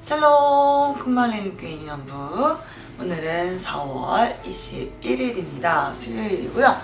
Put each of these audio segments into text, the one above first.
샬롬 큰말리는 교회 인연부. 오늘은 4월 21일입니다. 수요일이고요.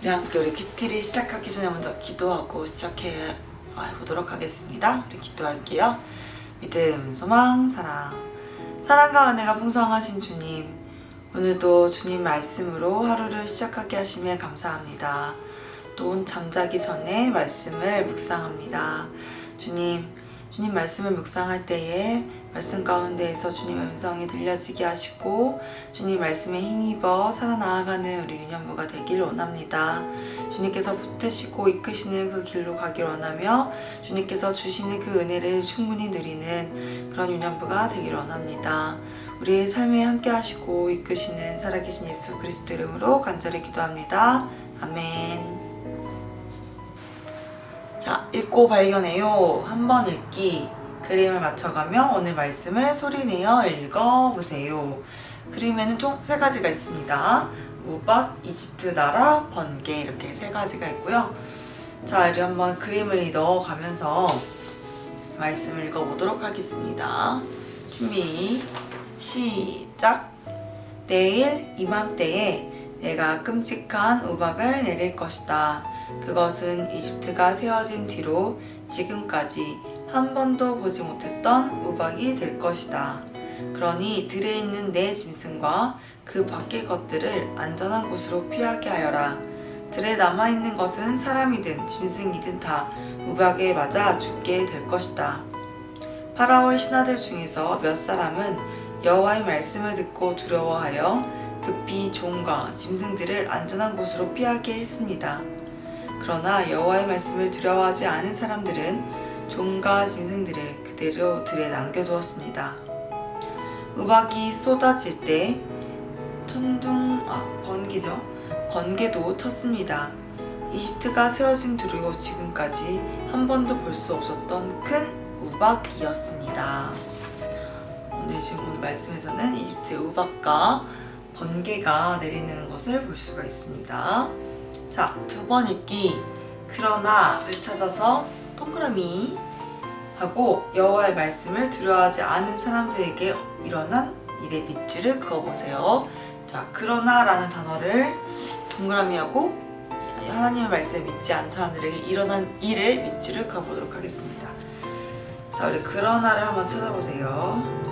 우리 함께 우리 큐티를 시작하기 전에 먼저 기도하고 시작해 보도록 하겠습니다. 우리 기도할게요. 믿음 소망 사랑. 사랑과 은혜가 풍성하신 주님 오늘도 주님 말씀으로 하루를 시작하게 하심에 감사합니다. 또 잠자기 전에 말씀을 묵상합니다 주님 주님 말씀을 묵상할 때에 말씀 가운데에서 주님의 음성이 들려지게 하시고 주님 말씀에 힘입어 살아나아가는 우리 유년부가 되길 원합니다. 주님께서 붙드시고 이끄시는 그 길로 가길 원하며 주님께서 주시는 그 은혜를 충분히 누리는 그런 유년부가 되길 원합니다. 우리의 삶에 함께 하시고 이끄시는 살아계신 예수 그리스도 이름으로 간절히 기도합니다. 아멘. 자, 읽고 발견해요. 한 번 읽기. 그림을 맞춰가며 오늘 말씀을 소리내어 읽어보세요. 그림에는 총 세 가지가 있습니다. 우박, 이집트 나라, 번개 이렇게 세 가지가 있고요. 자, 이리 한번 그림을 넣어가면서 말씀을 읽어보도록 하겠습니다. 준비, 시작. 내일 이맘때에 내가 끔찍한 우박을 내릴 것이다. 그것은 이집트가 세워진 뒤로 지금까지 한 번도 보지 못했던 우박이 될 것이다. 그러니 들에 있는 내 짐승과 그 밖의 것들을 안전한 곳으로 피하게 하여라. 들에 남아있는 것은 사람이든 짐승이든 다 우박에 맞아 죽게 될 것이다. 파라오의 신하들 중에서 몇 사람은 여호와의 말씀을 듣고 두려워하여 급히 종과 짐승들을 안전한 곳으로 피하게 했습니다. 그러나 여호와의 말씀을 두려워하지 않은 사람들은 종과 짐승들을 그대로 들에 남겨두었습니다. 우박이 쏟아질 때 천둥 아 번개죠. 번개도 쳤습니다. 이집트가 세워진 뒤로 지금까지 한 번도 볼 수 없었던 큰 우박이었습니다. 오늘 지금 오늘 말씀에서는 이집트의 우박과 번개가 내리는 것을 볼 수가 있습니다. 자, 두 번 읽기. 그러나를 찾아서 동그라미 하고 여호와의 말씀을 두려워하지 않은 사람들에게 일어난 일의 밑줄을 그어보세요. 자, 그러나라는 단어를 동그라미하고 하나님의 말씀을 믿지 않은 사람들에게 일어난 일을 밑줄을 그어보도록 하겠습니다. 자, 우리 그러나를 한번 찾아보세요.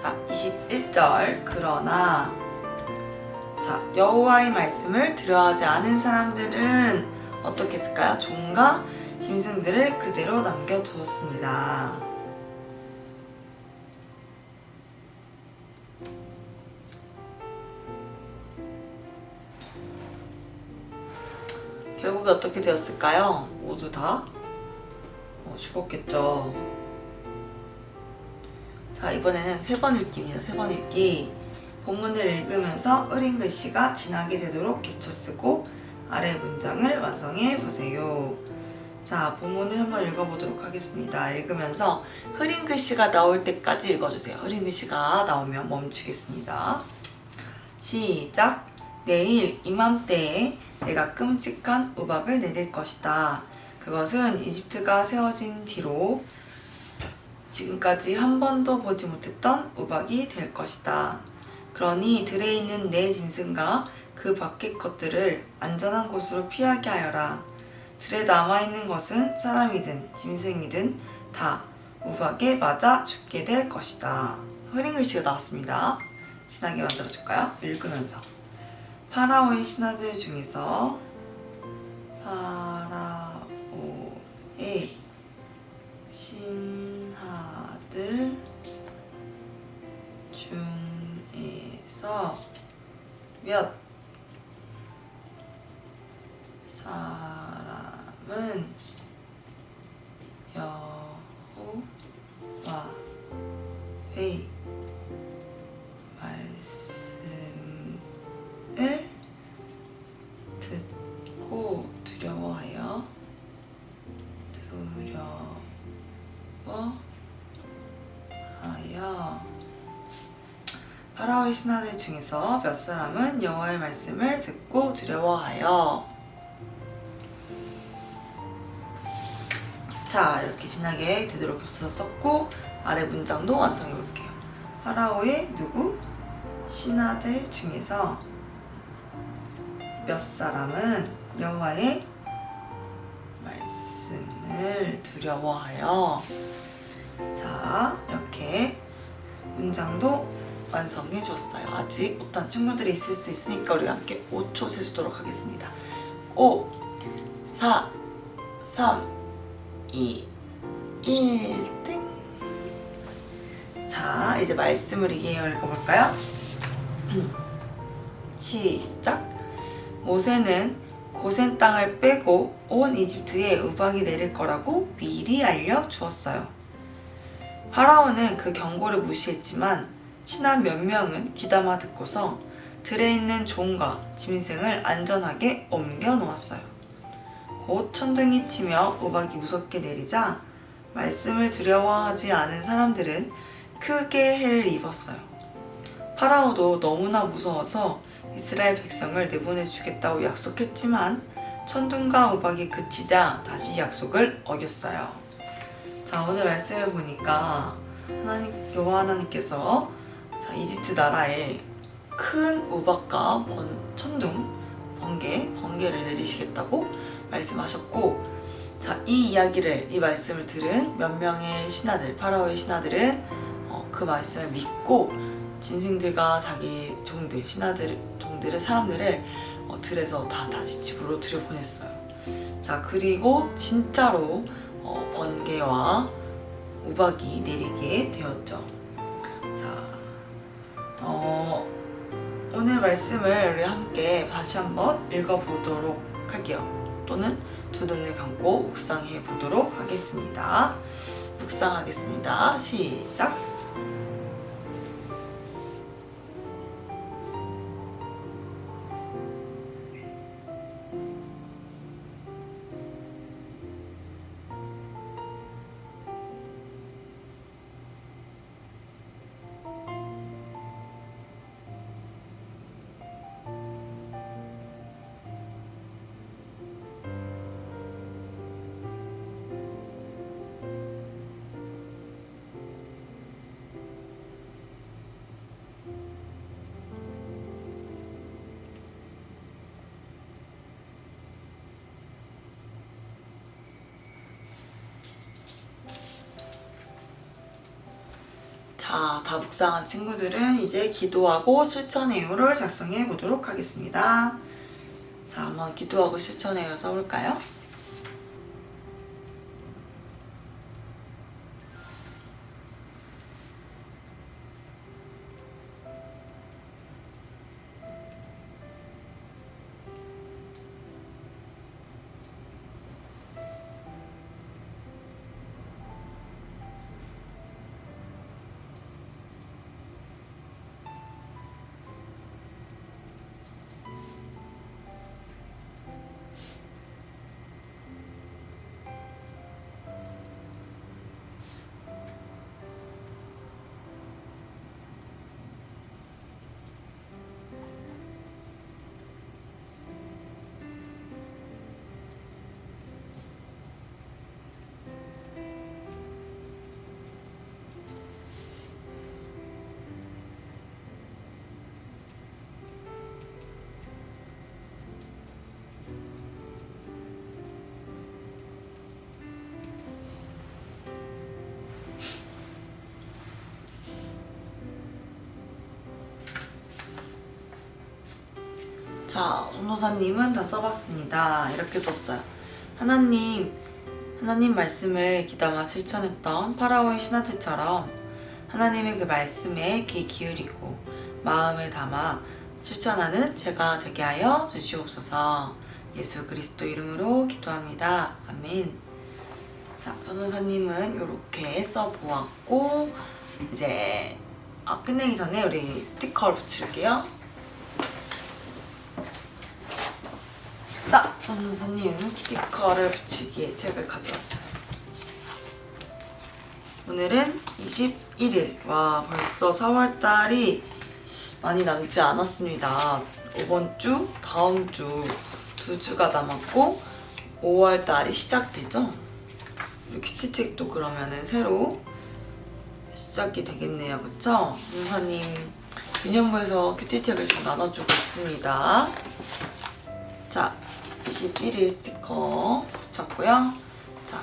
자, 21절. 그러나 자, 여호와의 말씀을 두려워하지 않은 사람들은 어떻게 했을까요? 종과 짐승들을 그대로 남겨 두었습니다. 결국에 어떻게 되었을까요? 모두 다 어, 죽었겠죠. 자, 이번에는 세 번 읽기입니다. 세 번 읽기. 본문을 읽으면서 흐린 글씨가 진하게 되도록 겹쳐 쓰고 아래 문장을 완성해 보세요. 자, 본문을 한번 읽어보도록 하겠습니다. 읽으면서 흐린 글씨가 나올 때까지 읽어주세요. 흐린 글씨가 나오면 멈추겠습니다. 시작. 내일 이맘때에 내가 끔찍한 우박을 내릴 것이다. 그것은 이집트가 세워진 뒤로 지금까지 한 번도 보지 못했던 우박이 될 것이다. 그러니 들에 있는 내 짐승과 그 밖의 것들을 안전한 곳으로 피하게 하여라. 들에 남아있는 것은 사람이든 짐승이든 다 우박에 맞아 죽게 될 것이다. 흐린 글씨가 나왔습니다. 진하게 만들어줄까요? 읽으면서. 파라오의 신하들 중에서 파라오의 신 하들 중에서 몇? 사람은 파라오의 신하들 중에서 몇 사람은 여호와의 말씀을 듣고 두려워하여. 자 이렇게 진하게 되도록 겹쳐서 썼고 아래 문장도 완성해 볼게요. 파라오의 누구? 신하들 중에서 몇 사람은 여호와의 말씀을 두려워하여? 자 이렇게 문장도 완성해 주었어요. 아직 못한 친구들이 있을 수 있으니까 우리 함께 5초 세주도록 하겠습니다. 5, 4, 3, 2, 1, 땡. 자, 이제 말씀을 이어 읽어볼까요? 시작. 모세는 고센 땅을 빼고 온 이집트에 우박이 내릴 거라고 미리 알려 주었어요. 파라오는 그 경고를 무시했지만 친한 몇 명은 귀담아 듣고서 들에 있는 종과 짐승을 안전하게 옮겨 놓았어요. 곧 천둥이 치며 우박이 무섭게 내리자 말씀을 두려워하지 않은 사람들은 크게 해를 입었어요. 파라오도 너무나 무서워서 이스라엘 백성을 내보내 주겠다고 약속했지만 천둥과 우박이 그치자 다시 약속을 어겼어요. 자 오늘 말씀을 보니까 하나님 여호와 하나님께서 자 이집트 나라에 큰 우박과 번, 천둥, 번개, 번개를 내리시겠다고 말씀하셨고 자 이 이야기를 이 말씀을 들은 몇 명의 신하들 파라오의 신하들은 어, 그 말씀을 믿고 짐승들과 자기 종들 신하들 종들의 사람들을 어, 들에서 다 다시 집으로 들여보냈어요. 자 그리고 진짜로 어, 번개와 우박이 내리게 되었죠. 자, 어, 오늘 말씀을 우리 함께 다시 한번 읽어보도록 할게요. 또는 두 눈을 감고 묵상해 보도록 하겠습니다. 묵상하겠습니다. 시작. 자, 다 묵상한 친구들은 이제 기도하고 실천해요를 작성해 보도록 하겠습니다. 자, 한번 기도하고 실천해요 써볼까요? 자, 전도사님은 다 써봤습니다. 이렇게 썼어요. 하나님, 하나님 말씀을 기담아 실천했던 파라오의 신하들처럼 하나님의 그 말씀에 귀 기울이고 마음에 담아 실천하는 제가 되게 하여 주시옵소서. 예수 그리스도 이름으로 기도합니다. 아멘. 자, 전도사님은 이렇게 써보았고 이제 아, 끝내기 전에 우리 스티커를 붙일게요. 자, 전도사님 스티커를 붙이기에 책을 가져왔어요. 오늘은 21일. 와, 벌써 4월달이 많이 남지 않았습니다. 이번 주, 다음 주 두 주가 남았고 5월 달이 시작되죠. 이 큐티책도 그러면은 새로 시작이 되겠네요. 그쵸? 문사님 기념부에서 큐티책을 지금 나눠주고 있습니다. 자, 21일 스티커 붙였고요. 자,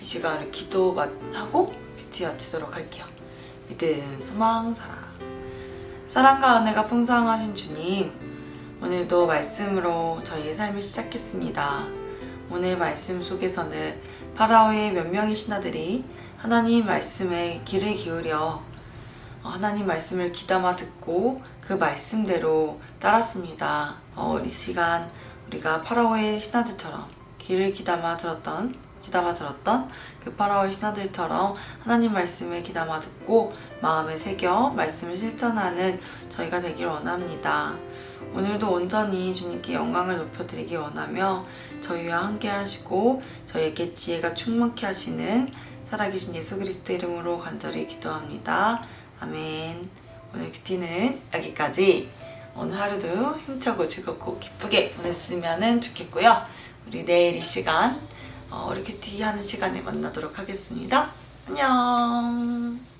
이 시간을 기도하고 큐티 마치도록 할게요. 믿음, 소망, 사랑. 사랑과 은혜가 풍성하신 주님, 오늘도 말씀으로 저희의 삶을 시작했습니다. 오늘 말씀 속에서는 파라오의 몇 명의 신하들이 하나님 말씀에 귀를 기울여 어, 하나님 말씀을 귀담아 듣고 그 말씀대로 따랐습니다. 어, 이 시간 우리가 파라오의 신하들처럼 귀를 귀담아 들었던 귀담아 들었던 그 파라오의 신하들처럼 하나님 말씀을 귀담아 듣고 마음에 새겨 말씀을 실천하는 저희가 되길 원합니다. 오늘도 온전히 주님께 영광을 높여드리기 원하며 저희와 함께 하시고 저희에게 지혜가 충만케 하시는 살아계신 예수 그리스도 이름으로 간절히 기도합니다. 아멘. 오늘 큐티는 여기까지. 오늘 하루도 힘차고 즐겁고 기쁘게 보냈으면 좋겠고요. 우리 내일 이 시간 어, 우리 큐티 하는 시간에 만나도록 하겠습니다. 안녕.